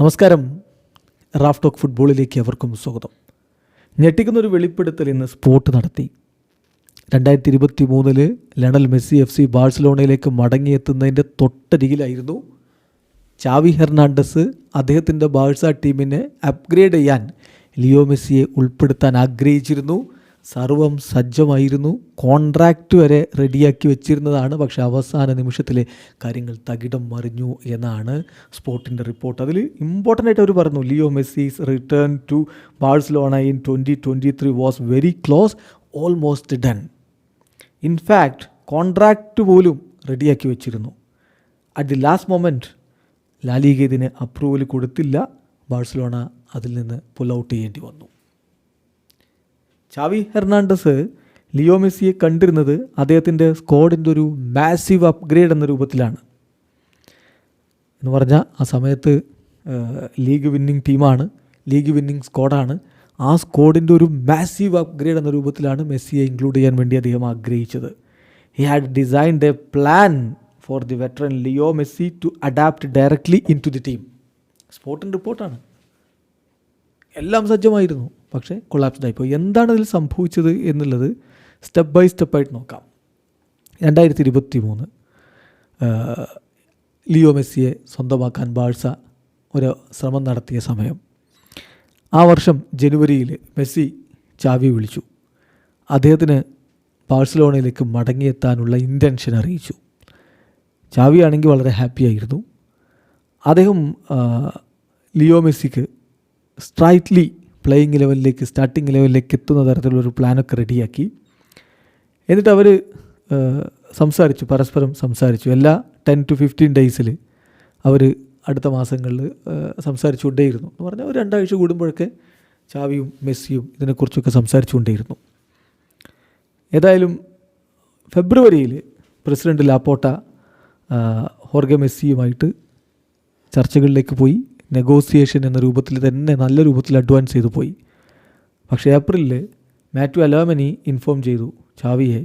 നമസ്കാരം. Raf talk ഫുട്ബോളിലേക്ക് അവർക്കും സ്വാഗതം. ഞെട്ടിക്കുന്നൊരു വെളിപ്പെടുത്തൽ ഇന്ന് സ്പോർട്ട് നടത്തി. രണ്ടായിരത്തി ഇരുപത്തി മൂന്നിൽ ലണൽ മെസ്സി എഫ് സി ബാഴ്സലോണയിലേക്ക് മടങ്ങിയെത്തുന്നതിന്റെ തൊട്ടരികിലായിരുന്നു ചാവി ഹെർണാണ്ടസ് അദ്ദേഹത്തിന്റെ ബാഴ്സ ടീമിനെ അപ്ഗ്രേഡ് ചെയ്യാൻ ലിയോ മെസ്സിയെ ഉൾപ്പെടുത്താൻ ആഗ്രഹിച്ചിരുന്നു. സർവം സജ്ജമായിരുന്നു. കോൺട്രാക്റ്റ് വരെ റെഡിയാക്കി വെച്ചിരുന്നതാണ്. പക്ഷേ അവസാന നിമിഷത്തിലെ കാര്യങ്ങൾ തകിടം മറിഞ്ഞു എന്നാണ് സ്പോർട്ടിന്റെ റിപ്പോർട്ട്. അതിൽ ഇമ്പോർട്ടന്റ് ആയിട്ട് അവർ പറഞ്ഞു Leo Messi's return to Barcelona in twenty twenty three was very close almost done in fact contract പോലും റെഡിയാക്കി വെച്ചിരുന്നു. At the last moment La Liga ഇതിന് അപ്രൂവൽ കൊടുത്തില്ല. ബാഴ്സലോണ അതിൽ നിന്ന് പുൽ ഔട്ട് ചെയ്യേണ്ടി വന്നു. ചാവി ഹെർണാണ്ടസ് ലിയോ മെസ്സിയെ കണ്ടിരുന്നത് അദ്ദേഹത്തിന്റെ സ്ക്വാഡിന്റെ ഒരു മാസീവ് അപ്ഗ്രേഡ് എന്ന രൂപത്തിലാണ്. എന്ന് പറഞ്ഞാൽ ആ സമയത്ത് ലീഗ് വിന്നിങ് ടീമാണ് ലീഗ് വിന്നിങ് സ്ക്വാഡാണ്. ആ സ്ക്വാഡിന്റെ ഒരു മാസീവ് അപ്ഗ്രേഡ് എന്ന രൂപത്തിലാണ് മെസ്സിയെ ഇൻക്ലൂഡ് ചെയ്യാൻ വേണ്ടി അദ്ദേഹം ആഗ്രഹിച്ചത്. He had designed a plan for the veteran Leo Messi to adapt directly into the team sporting റിപ്പോർട്ടാണ് എല്ലാം സജ്ജമായിരുന്നു. പക്ഷേ കൊളാപ്സ്ഡ് ആയിപ്പോയി എന്താണ് അതിൽ സംഭവിച്ചത് എന്നുള്ളത് സ്റ്റെപ്പ് ബൈ സ്റ്റെപ്പായിട്ട് നോക്കാം. രണ്ടായിരത്തി ഇരുപത്തി മൂന്ന് ലിയോ മെസ്സിയെ സ്വന്തമാക്കാൻ ബാഴ്സ ഒരു ശ്രമം നടത്തിയ സമയം. ആ വർഷം ജനുവരിയിൽ മെസ്സി ചാവി വിളിച്ചു. അദ്ദേഹത്തിന് ബാഴ്സലോണയിലേക്ക് മടങ്ങിയെത്താനുള്ള ഇന്റൻഷൻ അറിയിച്ചു. ചാവിയാണെങ്കിൽ വളരെ ഹാപ്പി ആയിരുന്നു. അദ്ദേഹം ലിയോ മെസ്സിക്ക് സ്ട്രൈറ്റ്ലി പ്ലേയിങ് ലെവലിലേക്ക് സ്റ്റാർട്ടിങ് ലെവലിലേക്ക് എത്തുന്ന തരത്തിലുള്ളൊരു പ്ലാനൊക്കെ റെഡിയാക്കി എന്നിട്ട് അവർ സംസാരിച്ചു പരസ്പരം സംസാരിച്ചു. എല്ലാ ടെൻ ടു ഫിഫ്റ്റീൻ ഡേയ്സിൽ അവർ അടുത്ത മാസങ്ങളിൽ സംസാരിച്ചുകൊണ്ടേയിരുന്നു. എന്ന് പറഞ്ഞാൽ ഒരു രണ്ടാഴ്ച കൂടുമ്പോഴൊക്കെ ചാവിയും മെസ്സിയും ഇതിനെക്കുറിച്ചൊക്കെ സംസാരിച്ചുകൊണ്ടേയിരുന്നു. ഏതായാലും ഫെബ്രുവരിയിൽ പ്രസിഡന്റ് ലാപ്പോട്ട ഹോർഗെ മെസ്സിയുമായിട്ട് ചർച്ചകളിലേക്ക് പോയി. നെഗോസിയേഷൻ എന്ന രൂപത്തിൽ തന്നെ നല്ല രൂപത്തിൽ അഡ്വാൻസ് ചെയ്തു പോയി. പക്ഷേ ഏപ്രിലിൽ മാറ്റു അലോമനി ഇൻഫോം ചെയ്തു ചാവിയെ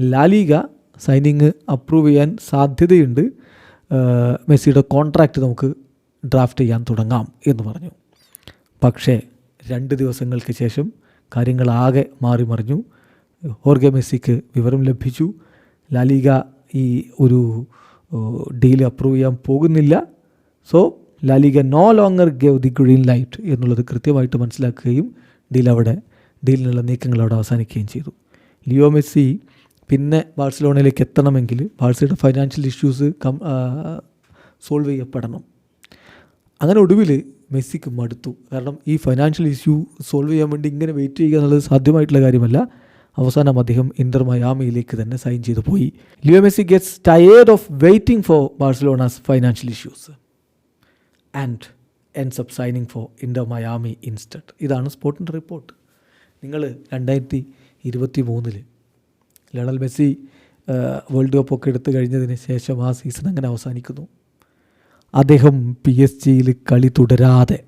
ലാലിക സൈനിങ് അപ്രൂവ് ചെയ്യാൻ സാധ്യതയുണ്ട്. മെസ്സിയുടെ കോൺട്രാക്റ്റ് നമുക്ക് ഡ്രാഫ്റ്റ് ചെയ്യാൻ തുടങ്ങാം എന്ന് പറഞ്ഞു. പക്ഷേ രണ്ട് ദിവസങ്ങൾക്ക് ശേഷം കാര്യങ്ങളാകെ മാറി മറിഞ്ഞു. ഹോർഗെ മെസ്സിക്ക് വിവരം ലഭിച്ചു. ലാലിക ഈ ഒരു ഡീൽ അപ്രൂവ് ചെയ്യാൻ പോകുന്നില്ല. So La Liga no longer gave the green light എന്നുള്ളത് കൃത്യമായിട്ട് മനസ്സിലാക്കുകയും ഡീൽ അവിടെ ഡീലിനുള്ള നീക്കങ്ങൾ അവിടെ അവസാനിക്കുകയും ചെയ്തു. ലിയോ മെസ്സി പിന്നെ ബാഴ്സലോണയിലേക്ക് എത്തണമെങ്കിൽ ബാഴ്സയുടെ ഫൈനാൻഷ്യൽ ഇഷ്യൂസ് കം സോൾവ് ചെയ്യപ്പെടണം. അങ്ങനെ ഒടുവിൽ മെസ്സിക്ക് മടുത്തു. കാരണം ഈ ഫൈനാൻഷ്യൽ ഇഷ്യൂ സോൾവ് ചെയ്യാൻ വേണ്ടി ഇങ്ങനെ വെയിറ്റ് ചെയ്യുക എന്നുള്ളത് സാധ്യമായിട്ടുള്ള കാര്യമല്ല. അവസാനം അദ്ദേഹം ഇന്റർ മയാമിയിലേക്ക് തന്നെ സൈൻ ചെയ്തു പോയി. Leo Messi gets tired of waiting for Barcelona's financial issues and ends up signing for Inter Miami instead ഇതാണ് സ്പോർട്ടിന്റെ റിപ്പോർട്ട് നിങ്ങൾ രണ്ടായിരത്തി ഇരുപത്തി മൂന്നിൽ ലണൽ മെസ്സി വേൾഡ് കപ്പൊക്കെ എടുത്തു കഴിഞ്ഞതിന് ശേഷം ആ സീസൺ അങ്ങനെ അവസാനിക്കുന്നു. അദ്ദേഹം പി എസ് ജിയിൽ കളി തുടരാതെ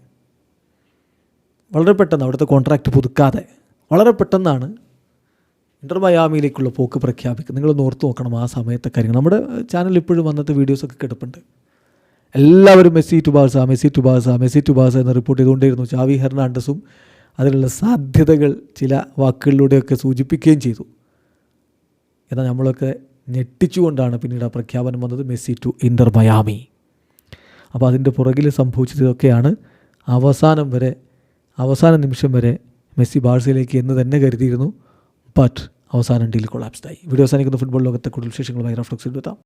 വളരെ പെട്ടെന്ന് അവിടുത്തെ കോൺട്രാക്റ്റ് പുതുക്കാതെ വളരെ പെട്ടെന്നാണ് ഇന്റർ മയാമിയിലേക്കുള്ള പോക്ക് പ്രഖ്യാപിക്കുന്നത്. നിങ്ങളൊന്ന് ഓർത്ത് നോക്കണം ആ സമയത്തെ കാര്യങ്ങൾ. നമ്മുടെ ചാനൽ ഇപ്പോഴും അന്നത്തെ വീഡിയോസൊക്കെ കിടപ്പുണ്ട് എല്ലാവരും Messi to Barca Messi to Barca Messi to Barca എന്ന് റിപ്പോർട്ട് ചെയ്തുകൊണ്ടിരുന്നു ചാവി ഹെർണാണ്ടസും അതിനുള്ള സാധ്യതകൾ ചില വാക്കുകളിലൂടെയൊക്കെ സൂചിപ്പിക്കുകയും ചെയ്തു. എന്നാൽ നമ്മളൊക്കെ ഞെട്ടിച്ചുകൊണ്ടാണ് പിന്നീട് ആ പ്രഖ്യാപനം വന്നത് മെസ്സി ടു ഇന്റർ മയാമി. അപ്പോൾ അതിന്റെ പുറകിൽ സംഭവിച്ചത് ഇതൊക്കെയാണ് അവസാനം വരെ അവസാന നിമിഷം വരെ മെസ്സി ബാഴ്സയിലേക്ക് എന്ന് തന്നെ കരുതിയിരുന്നു. ബട്ട് അവസാനം ഡീൽ കൊളാപ്സ്ഡായി വീഡിയോ അവസാനിക്കുന്ന ഫുട്ബോൾ ലോകത്തെ കൂടുതൽ വിശേഷങ്ങളുമായി റഫ്ലക്സ് എടുത്താം